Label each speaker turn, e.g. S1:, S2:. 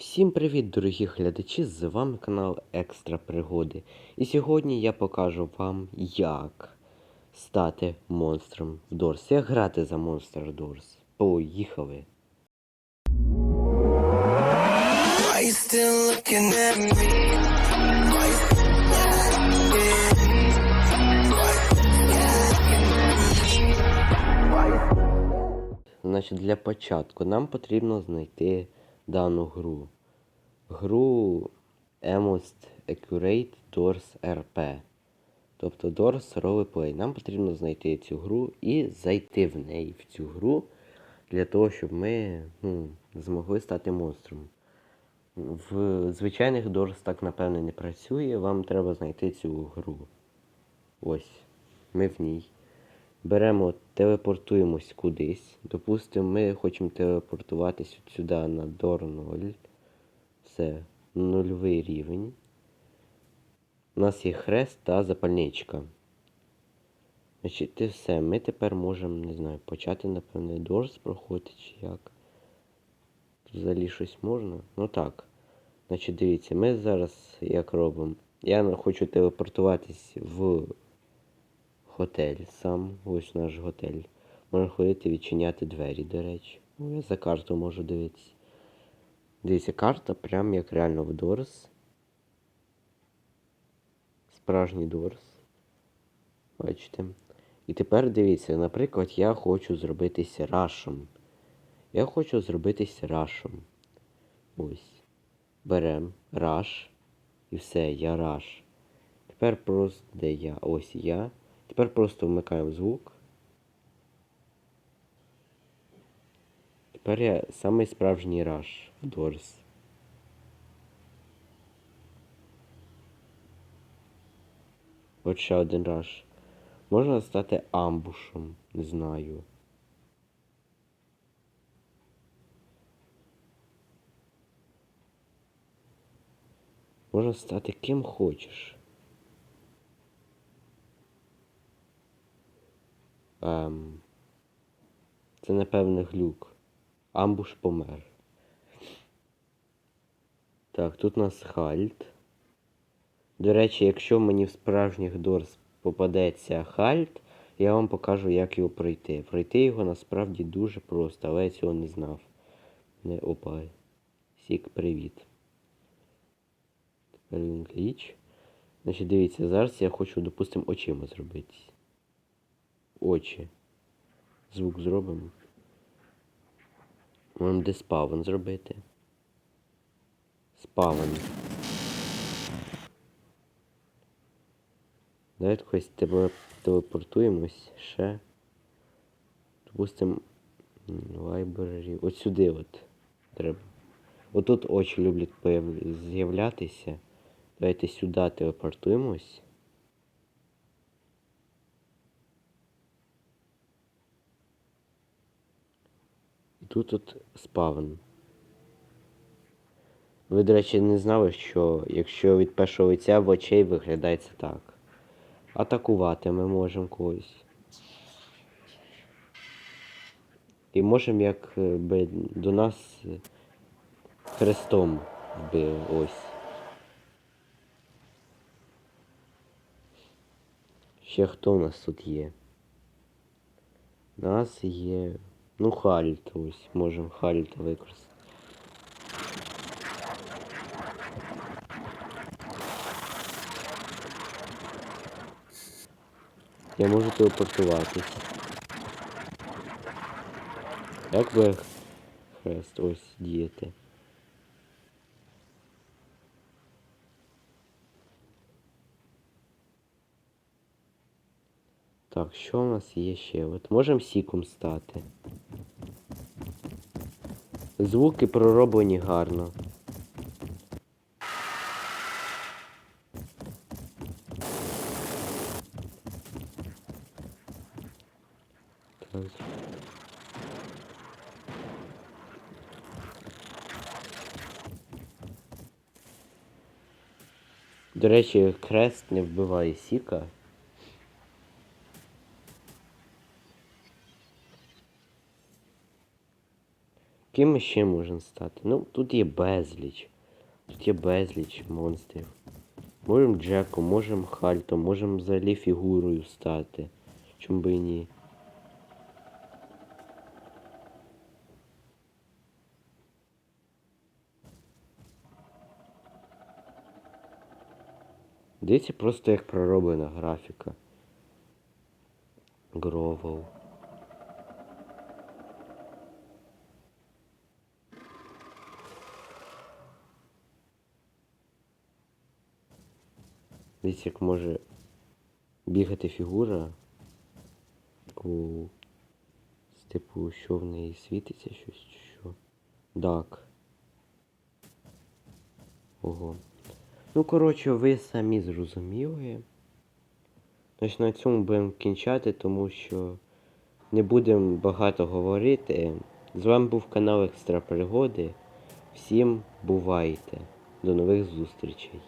S1: Всім привіт, дорогі глядачі! З вами канал Екстра Пригоди. І сьогодні я покажу вам, як стати монстром в Дорс. Як грати за монстр Дорс. Поїхали! Значить, для початку нам потрібно знайти дану гру. Гру Most Accurate Doors RP. Тобто Doors Roleplay. Нам потрібно знайти цю гру і зайти в неї, в цю гру, для того, щоб ми ну, змогли стати монстром. В звичайних Doors так, напевне, не працює. Вам треба знайти цю гру. Ось. Ми в ній. Беремо, телепортуємось кудись. Допустимо, ми хочемо телепортуватись от сюди на Дор 0. Все, нульовий рівень. У нас є хрест та запальничка. Значить, і все. Ми тепер можемо, не знаю, почати, напевне, Дорс проходити чи як. Взагалі щось можна? Ну так. Значить, дивіться, ми зараз як робимо. Я хочу телепортуватись в готель сам. Ось наш готель. Можна ходити відчиняти двері, до речі. Ну, я за карту можу дивитися. Дивіться, карта прям як реально в Дорс. Справжній Дорс. Бачите? І тепер дивіться, наприклад, я хочу зробитися рашем. Я хочу зробитися рашем. Ось. Берем раш. І все, я раш. Тепер просто де я? Ось я. Тепер просто вмикаємо звук. Тепер я самий справжній раш в Дорс. От ще один раш. Можна стати амбушем, не знаю. Можна стати ким хочеш. Ем, це напевне глюк. Амбуш помер. Так, тут у нас хальт. До речі, якщо мені в справжніх Дорс попадеться хальт, я вам покажу, як його пройти. Пройти його насправді дуже просто, але я цього не знав. Не опа. Сік, привіт. Тепер він кліч. Значить, дивіться, зараз я хочу, допустимо, очима зробити. Очі. Звук зробимо. Можемо де спавен зробити. Спавен. Давайте тебе телепортуємось ще. Допустим. Library. От сюди от треба. Отут очі люблять з'являтися. Давайте сюди телепортуємось. Тут от спавн. Ви, до речі, не знали, що якщо від першого лиця в очей виглядає це так. Атакувати ми можемо когось. І можемо як е, би до нас хрестом вбили ось. Ще хто у нас тут є? У нас є. Ну, Хальт ось. Можемо Хальта використати. Я можу телепортуватись. Як би хрест ось діяти? Так, що у нас є ще? От можемо сіком стати. Звуки пророблені гарно. До речі, крест не вбиває сіка. Ким ми ще можемо стати? Ну, тут є безліч. Тут є безліч монстрів. Можемо Джеком, можемо Хальтом, можемо взагалі фігурою стати. Чому би і ні. Дивіться просто як пророблена графіка. Гровел. Дивіться, як може бігати фігура. У... Типу, що в неї світиться щось чи що. Дак. Ого. Ну, коротше, ви самі зрозуміли. Значить, на цьому будемо кінчати, тому що не будемо багато говорити. З вами був канал Екстра Пригоди. Всім бувайте. До нових зустрічей.